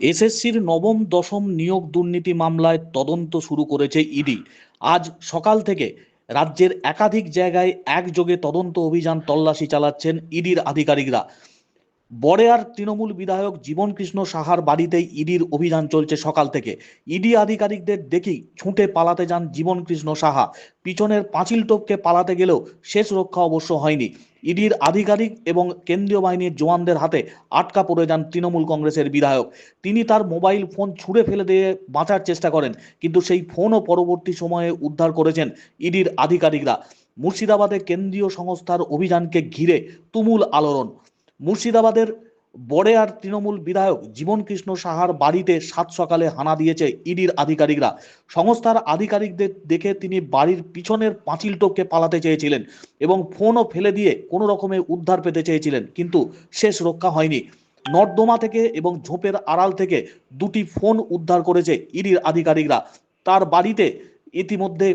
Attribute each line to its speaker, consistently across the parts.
Speaker 1: এসএসসির নবম, দশম নিয়োগ দুর্নীতি মামলায় তদন্ত শুরু করেছে ইডি। আজ সকাল থেকে রাজ্যের একাধিক জায়গায় একযোগে তদন্ত অভিযান তল্লাশি চালাচ্ছেন ইডির আধিকারিকরা। বড়েয়ার তৃণমূল বিধায়ক জীবনকৃষ্ণ সাহার বাড়িতেই ইডির অভিযান চলছে সকাল থেকে। ইডি আধিকারিকদের দেখি ছুটে পালাতে যান জীবনকৃষ্ণ সাহা। পিছনের পাঁচিল টপকে পালাতে গেলেও শেষ রক্ষা অবশ্য হয়নি। ইডির আধিকারিক এবং কেন্দ্রীয় বাহিনীর জওয়ানদের হাতে আটকা পড়ে যান তৃণমূল কংগ্রেসের বিধায়ক। তিনি তার মোবাইল ফোন ছুঁড়ে ফেলে দিয়ে বাঁচার চেষ্টা করেন, কিন্তু সেই ফোনও পরবর্তী সময়ে উদ্ধার করেছেন ইডির আধিকারিকরা। মুর্শিদাবাদে কেন্দ্রীয় সংস্থার অভিযানকে ঘিরে তুমুল আলোড়ন। মুর্শিদাবাদের বড়েয়ার তৃণমূল বিধায়ক জীবনকৃষ্ণ সাহার বাড়িতে সাত সকালে হানা দিয়েছে ইডির আধিকারিকরা। সংস্থার আধিকারিকদের দেখে তিনি বাড়ির পিছনের পাঁচিল টপকে পালাতে চেয়েছিলেন এবং ফোনও ফেলে দিয়ে কোনো রকমে উদ্ধার পেতে চেয়েছিলেন, কিন্তু শেষ রক্ষা হয়নি। নর্দমা থেকে এবং ঝোপের আড়াল থেকে দুটি ফোন উদ্ধার করেছে ইডির আধিকারিকরা। তার বাড়িতে ইতিমধ্যে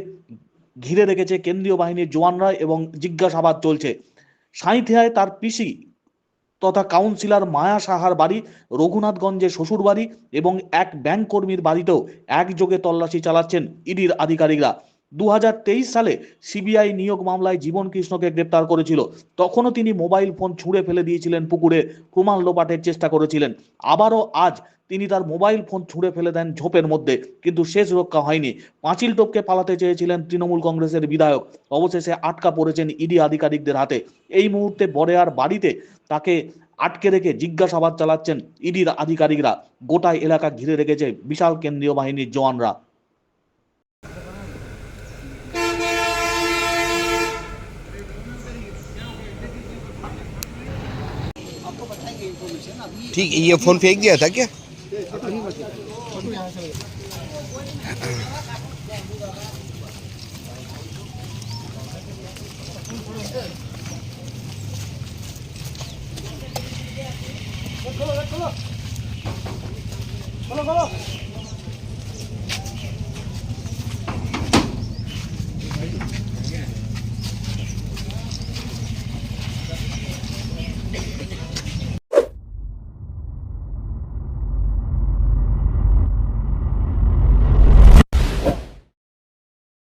Speaker 1: ঘিরে রেখেছে কেন্দ্রীয় বাহিনীর জওয়ানরা এবং জিজ্ঞাসাবাদ চলছে। সাঁইথিয়ায় তার পিসি তথা কাউন্সিলর মায়া সাহার বাড়ি রঘুনাথগঞ্জে শ্বশুর বাড়ি এবং এক ব্যাংক কর্মীর বাড়িতেও একযোগে তল্লাশি চালাচ্ছেন ইডির আধিকারিকরা। দু হাজার তেইশ সালে সিবিআই নিয়োগ মামলায় জীবন কৃষ্ণকে গ্রেপ্তার করেছিল। তখনও তিনি মোবাইল ফোন ছুঁড়ে ফেলে দিয়েছিলেন পুকুরে। প্রমাণ লোপাটের চেষ্টা করেছিলেন। আবারও আজ তিনি তার মোবাইল ফোন ছুঁড়ে ফেলে দেন ঝোপের মধ্যে, কিন্তু শেষ রক্ষা হয়নি। পাঁচিল টপকে পালাতে চেয়েছিলেন তৃণমূল কংগ্রেসের বিধায়ক। অবশেষে আটকা পড়েছেন ইডি আধিকারিকদের হাতে। এই মুহূর্তে বড়েয়ার বাড়িতে তাকে আটকে রেখে জিজ্ঞাসাবাদ চালাচ্ছেন ইডির আধিকারিকরা। গোটায় এলাকা ঘিরে রেখেছে বিশাল কেন্দ্রীয় বাহিনীর জওয়ানরা।
Speaker 2: ठीक ये फ़ोन फेंक दिया था क्या?